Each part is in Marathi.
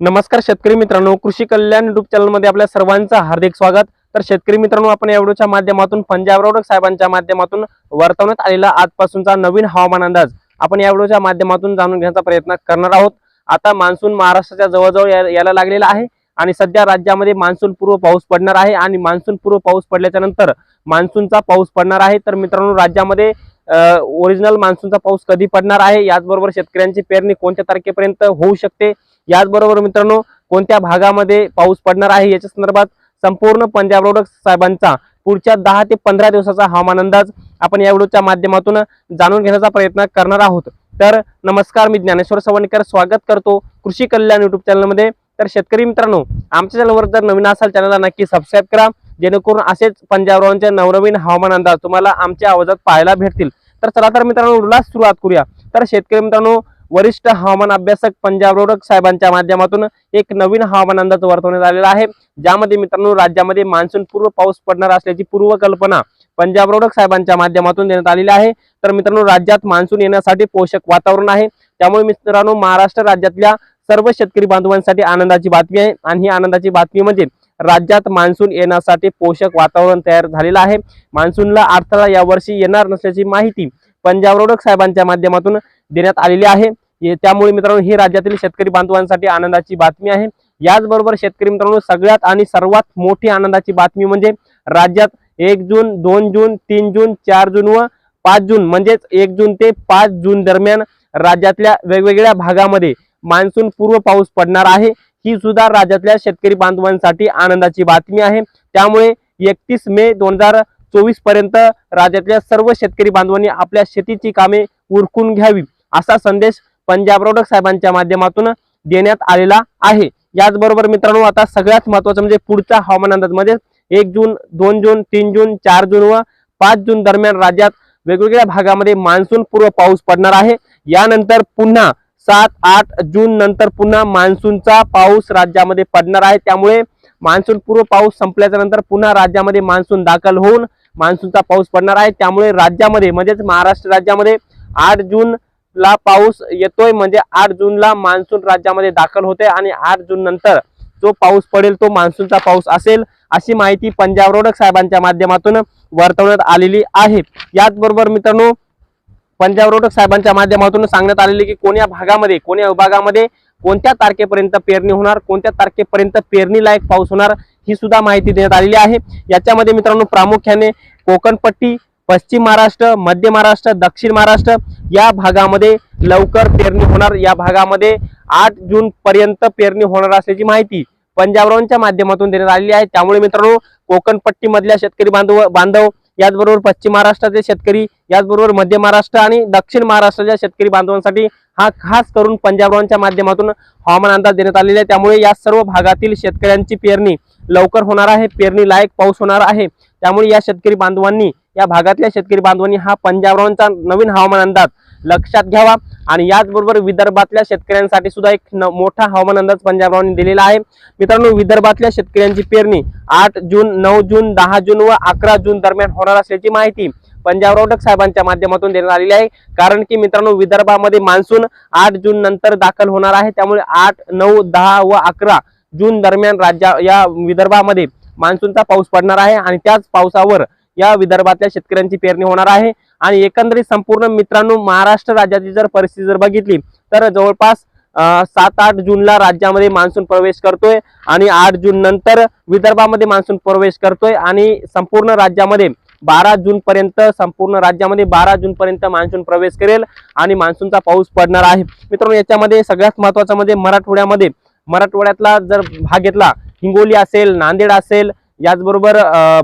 नमस्कार शेतकरी मित्रांनो कृषी कल्याण युट्यूब चॅनलमध्ये आपल्या सर्वांचं हार्दिक स्वागत. तर शेतकरी मित्रांनो आपण या व्हिडिओच्या माध्यमातून पंजाब रोडक साहेबांच्या माध्यमातून वर्तवण्यात आलेला आजपासूनचा नवीन हवामान अंदाज आपण या व्हिडिओच्या माध्यमातून जाणून घेण्याचा प्रयत्न करणार आहोत. आता मान्सून महाराष्ट्राच्या जवळजवळ या- यायला लागलेला आहे आणि सध्या राज्यामध्ये मान्सून पूर्व पाऊस पडणार आहे आणि मान्सून पूर्व पाऊस पडल्याच्या नंतर मान्सूनचा पाऊस पडणार आहे. तर मित्रांनो राज्यामध्ये ओरिजिनल मान्सूनचा पाऊस कधी पडणार आहे? याचबरोबर शेतकऱ्यांची पेरणी कोणत्या तारखेपर्यंत होऊ शकते? याचबरोबर मित्रांनो कोणत्या भागामध्ये पाऊस पडणार आहे याच्या संदर्भात संपूर्ण पंजाब रोडक साहेबांचा पुढच्या दहा ते पंधरा दिवसाचा हवामान अंदाज आपण या व्हिडिओच्या माध्यमातून जाणून घेण्याचा प्रयत्न करणार आहोत. तर नमस्कार मी ज्ञानेश्वर सवणकर. स्वागत करतो कृषी कल्याण युट्यूब चॅनलमध्ये तर शेतकरी मित्रांनो आमच्या चॅनलवर जर नवीन असाल चॅनलला नक्की सबस्क्राईब करा. जेणेकरून असेच पंजाब रोडचे नवनवीन हवामान अंदाज तुम्हाला आमच्या आवाजात पाहायला भेटतील. तर चला तर मित्रांनो व्हिडिओला सुरुवात करूया. तर शेतकरी मित्रांनो वरिष्ठ हवामान अभ्यासक पंजाब रोडक साहेबांच्या माध्यमातून एक नवीन हवामान अंदाज वर्तवण्यात आलेला आहे. ज्यामध्ये मित्रांनो राज्यामध्ये मान्सून पूर्व पाऊस पडणार असल्याची पूर्वकल्पना पंजाब रोडक साहेबांच्या माध्यमातून देण्यात आलेली आहे. तर मित्रांनो राज्यात मान्सून येण्यासाठी पोषक वातावरण आहे. त्यामुळे मित्रांनो महाराष्ट्र राज्यातल्या सर्व शेतकरी बांधवांसाठी आनंदाची बातमी आहे. आणि ही आनंदाची बातमी म्हणजे राज्यात मान्सून येण्यासाठी पोषक वातावरण तयार झालेलं आहे. मान्सूनला अडथळा यावर्षी येणार नसल्याची माहिती पंजाब रोडक साहेबांच्या माध्यमातून देण्यात आलेली आहे. त्यामुळे मित्रांनो ही राज्यातील शेतकरी बांधवांसाठी आनंदाची बातमी आहे. याचबरोबर शेतकरी मित्रांनो सगळ्यात आणि सर्वात मोठी आनंदाची बातमी म्हणजे राज्यात एक जून दोन जून तीन जून चार जून व पाच जून म्हणजेच एक जून ते पाच जून दरम्यान राज्यातल्या वेगवेगळ्या भागामध्ये मान्सून पूर्व पाऊस पडणार आहे. ही सुद्धा राज्यातल्या शेतकरी बांधवांसाठी आनंदाची बातमी आहे. त्यामुळे एकतीस मे दोन हजार चोवीसपर्यंत राज्यातल्या सर्व शेतकरी बांधवांनी आपल्या शेतीची कामे उरकून घ्यावी असा संदेश पंजाब रोडक साहेबांच्या माध्यमातून देण्यात आलेला आहे. याचबरोबर मित्रांनो आता सगळ्यात महत्वाचं म्हणजे पुढचा हवामान अंदाज म्हणजे एक जून दोन जून तीन जून चार जून व पाच जून दरम्यान राज्यात वेगवेगळ्या भागामध्ये मान्सून पूर्व पाऊस पडणार आहे. यानंतर पुन्हा सात आठ जून नंतर पुन्हा मान्सूनचा पाऊस राज्यामध्ये पडणार आहे. त्यामुळे मान्सून पूर्व पाऊस संपल्याच्या नंतर पुन्हा राज्यामध्ये मान्सून दाखल होऊन मान्सूनचा पाऊस पडणार आहे. त्यामुळे राज्यामध्ये म्हणजेच महाराष्ट्र राज्यामध्ये आठ जून ला पाऊस येतोय म्हणजे आठ जूनला मान्सून राज्यामध्ये दाखल होते आणि आठ जून नंतर जो पाऊस पडेल तो मान्सूनचा पाऊस असेल अशी माहिती पंजाब रोडक साहेबांच्या माध्यमातून वर्तवण्यात आलेली आहे. याचबरोबर मित्रांनो पंजाब रोडक साहेबांच्या माध्यमातून सांगण्यात आलेले की कोण्या भागामध्ये कोण्या विभागामध्ये कोणत्या तारखेपर्यंत पेरणी होणार कोणत्या तारखेपर्यंत पेरणी लायक पाऊस होणार ही सुद्धा माहिती देण्यात आलेली आहे. याच्यामध्ये मित्रांनो प्रामुख्याने कोकणपट्टी पश्चिम महाराष्ट्र मध्य महाराष्ट्र दक्षिण महाराष्ट्र या भागामध्ये लवकर पेरणी होणार. या भागामध्ये आठ जून पर्यंत पेरणी होणार असल्याची माहिती पंजाबरावांच्या माध्यमातून देण्यात आलेली आहे. त्यामुळे मित्रांनो कोकणपट्टीमधल्या शेतकरी बांधव बांधव याचबरोबर पश्चिम महाराष्ट्राचे शेतकरी याचबरोबर मध्य महाराष्ट्र आणि दक्षिण महाराष्ट्राच्या शेतकरी बांधवांसाठी हा खास करून पंजाबरावांच्या माध्यमातून हवामान अंदाज देण्यात आलेला आहे. त्यामुळे या सर्व भागातील शेतकऱ्यांची पेरणी लवकर होणार आहे. पेरणी लायक पाऊस होणार आहे. त्यामुळे या शेतकरी बांधवांनी या भागातल्या शेतकरी बांधवांनी हा पंजाबरावांचा नवीन हवामान अंदाज लक्षात घ्यावा. आणि याचबरोबर विदर्भातल्या शेतकऱ्यांसाठी सुद्धा एक न- मोठा हवामान अंदाज पंजाबरावांनी दिलेला आहे. मित्रांनो विदर्भातल्या शेतकऱ्यांची पेरणी आठ जून नऊ जून दहा जून व अकरा जून दरम्यान होणार असल्याची माहिती पंजाब रोडक साहेबांच्या माध्यमातून देण्यात आलेली आहे. कारण की मित्रांनो विदर्भामध्ये मान्सून आठ जून नंतर दाखल होणार आहे. त्यामुळे आठ नऊ दहा व अकरा जून दरम्यान राज्या या विदर्भामध्ये मान्सूनचा पाऊस पडणार आहे. आणि त्याच पावसावर या विदर्भातल्या शेतकऱ्यांची पेरणी होणार आहे. आणि एकंदरीत संपूर्ण मित्रांनो महाराष्ट्र राज्याची जर परिस्थिती जर बघितली तर जवळपास सात आठ जूनला राज्यामध्ये मान्सून प्रवेश करतोय आणि आठ जून नंतर विदर्भामध्ये मान्सून प्रवेश करतोय आणि संपूर्ण राज्यामध्ये बारा जून पर्यंत संपूर्ण राज्यामध्ये बारा जून पर्यंत मान्सून प्रवेश करेल आणि मान्सूनचा पाऊस पडणार आहे. मित्रांनो याच्यामध्ये सगळ्यात महत्वाचं म्हणजे मराठवाड्यामध्ये मराठवाड्यातला जर भाग घेतला हिंगोली असेल नांदेड असेल याचबरोबर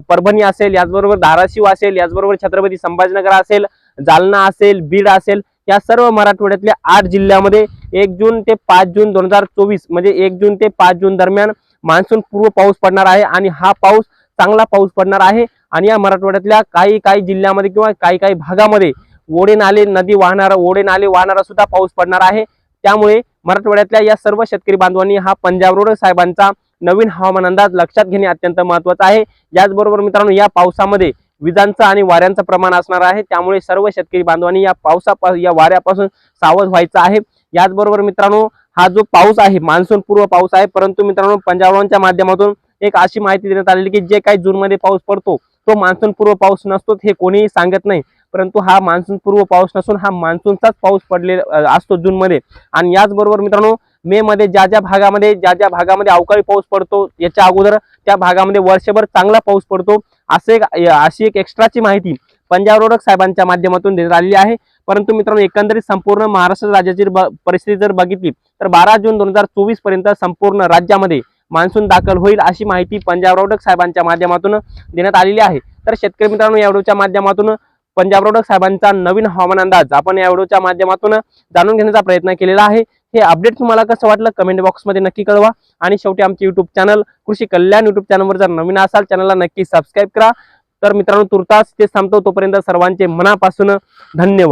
परभणी असेल याचबरोबर धाराशिव असेल याचबरोबर छत्रपती संभाजीनगर असेल जालना असेल बीड असेल या सर्व मराठवाड्यातल्या आठ जिल्ह्यामध्ये एक जून ते पाच जून दोन हजार चोवीस म्हणजे एक जून ते पाच जून दरम्यान मान्सून पूर्व पाऊस पडणार आहे आणि हा पाऊस चांगला पाऊस पडणार आहे. आणि या मराठवाड्यातल्या काही काही जिल्ह्यामध्ये किंवा काही काही भागामध्ये ओढे नाले नदी वाहणारा ओढे नाले वाहणारा सुद्धा पाऊस पडणार आहे. त्यामुळे मराठवाड्यातल्या या सर्व शेतकरी बांधवांनी हा पंजाब रोड साहेबांचा नवीन हवामान अंदाज लक्षात घेणे अत्यंत महत्वाचं आहे. याचबरोबर मित्रांनो या पावसामध्ये विजांचं आणि वाऱ्यांचं प्रमाण असणार आहे. त्यामुळे सर्व शेतकरी बांधवांनी या पावसापासून या वाऱ्यापासून सावध व्हायचं आहे. याचबरोबर मित्रांनो हा जो पाऊस आहे मान्सून पूर्व पाऊस आहे परंतु मित्रांनो पंजाबच्या माध्यमातून एक अशी माहिती देण्यात आलेली की जे काही जूनमध्ये पाऊस पडतो तो मान्सून पूर्व पाऊस नसतो हे कोणीही सांगत नाही. परंतु हा मान्सून पूर्व पाऊस नसून हा मान्सूनचाच पाऊस पडले असतो जून मध्ये. आणि याचबरोबर मित्रांनो मे मध्ये ज्या ज्या भागामध्ये ज्या ज्या भागामध्ये अवकाळी पाऊस पडतो याच्या अगोदर त्या भागामध्ये वर्षभर चांगला पाऊस पडतो असे एक अशी एक एक्स्ट्राची माहिती पंजाब रोडक साहेबांच्या माध्यमातून देण्यात आलेली आहे. परंतु मित्रांनो एकंदरीत संपूर्ण महाराष्ट्र राज्याची ब- परिस्थिती जर बघितली तर बारा जून दोन हजार चोवीसपर्यंत संपूर्ण राज्यामध्ये मान्सून दाखल होईल अशी माहिती पंजाब रोडक साहेबांच्या माध्यमातून देण्यात आलेली आहे. तर शेतकरी मित्रांनो या व्हिडिओच्या माध्यमातून पंजाब रोडक साहेबांचा नवीन हवामान अंदाज आपण या व्हिडिओच्या माध्यमातून जाणून घेण्याचा प्रयत्न केलेला आहे. हे अपडेट तुम्हाला कसं वाटलं कमेंट बॉक्समध्ये नक्की कळवा. आणि शेवटी आमचे युट्यूब चॅनल कृषी कल्याण युट्यूब चॅनलवर जर नवीन असाल चॅनलला नक्की सबस्क्राईब करा. तर मित्रांनो तुर्तास ते थांबतो. तोपर्यंत सर्वांचे मनापासून धन्यवाद.